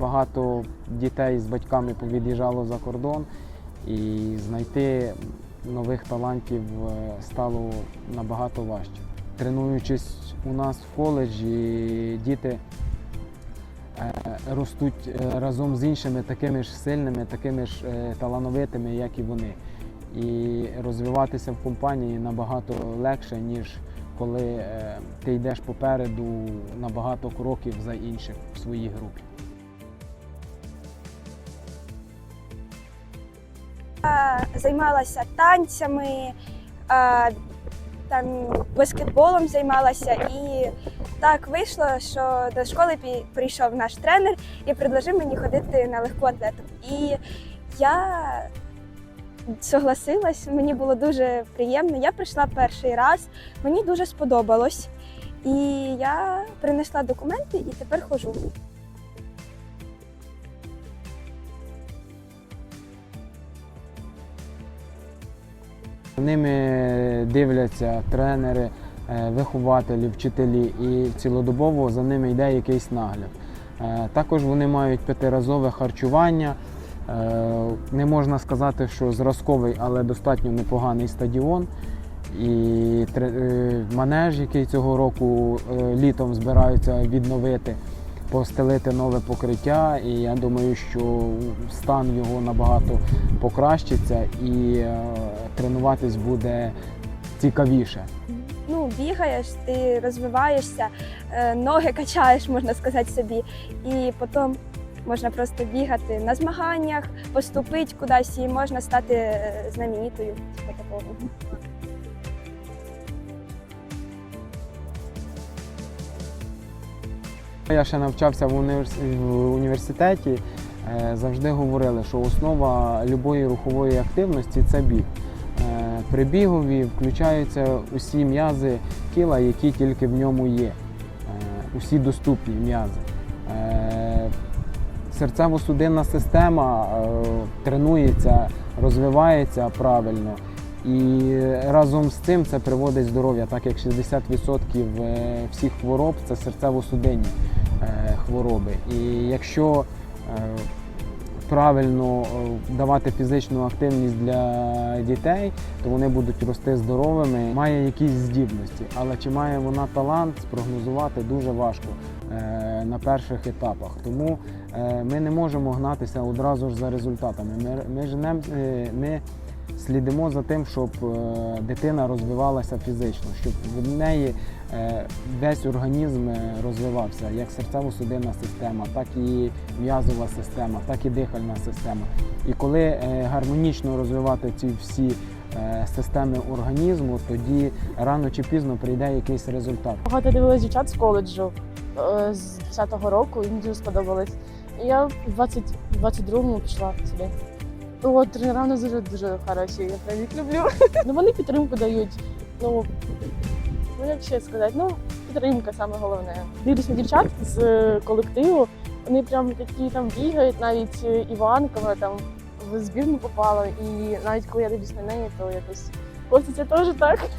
Багато дітей з батьками повід'їжджало за кордон, і знайти нових талантів е, стало набагато важче. Тренуючись у нас в коледжі, діти е, ростуть е, разом з іншими такими ж сильними, такими ж талановитими, як і вони. І розвиватися в компанії набагато легше, ніж коли ти йдеш попереду на багато кроків за інших в своїй групі. Займалася танцями, там баскетболом займалася. І так вийшло, що до школи прийшов наш тренер і предложив мені ходити на легку атлетику. І я согласилась, мені було дуже приємно. Я прийшла перший раз, мені дуже сподобалось. І я принесла документи і тепер ходжу. Ними дивляться тренери, е, вихователі, вчителі, і цілодобово за ними йде якийсь нагляд. Е, Також вони мають п'ятиразове харчування. Е, Не можна сказати, що зразковий, але достатньо непоганий стадіон. І манеж, який цього року літом збираються відновити, постелити нове покриття. І я думаю, що стан його набагато покращиться і е, тренуватись буде цікавіше. ну, бігаєш, ти розвиваєшся, е, ноги качаєш, можна сказати собі, і потім можна просто бігати на змаганнях, поступити кудись і можна стати е, знаменитою. Типу такого. Я ще навчався в універс- в університеті. е, Завжди говорили, що основа любої рухової активності це біг. Е, При бігові включаються усі м'язи тіла, які тільки в ньому є, Е, усі доступні м'язи. Серцево-судинна система тренується, розвивається правильно. І разом з цим це приводить здоров'я, так як 60% е, всіх хвороб це серцево-судинні е, хвороби. І якщо е, правильно давати фізичну активність для дітей, то вони будуть рости здоровими, має якісь здібності. Але чи має вона талант, спрогнозувати дуже важко на перших етапах. Тому ми не можемо гнатися одразу ж за результатами. Ми, ми, женем, ми слідимо за тим, щоб е, дитина розвивалася фізично, щоб в неї е, весь організм е, розвивався, як серцево-судинна система, так і м'язова система, так і дихальна система. І коли гармонічно розвивати ці всі системи організму, тоді рано чи пізно прийде якийсь результат. Багато дивилась дівчат з коледжу з 10-го року, мені дуже сподобалось. Я в 20, 22-му пішла сюди. О, тренера нас дуже дуже хороші, я прям їх люблю. ну вони підтримку дають. Ну, ну як ще сказати, ну підтримка саме головне. Дивлюсь на дівчат з е, колективу, вони прям такі там бігають, навіть е, Іванка вона там в збірну попала. І навіть коли я дивлюсь на неї, то якось хочеться теж так.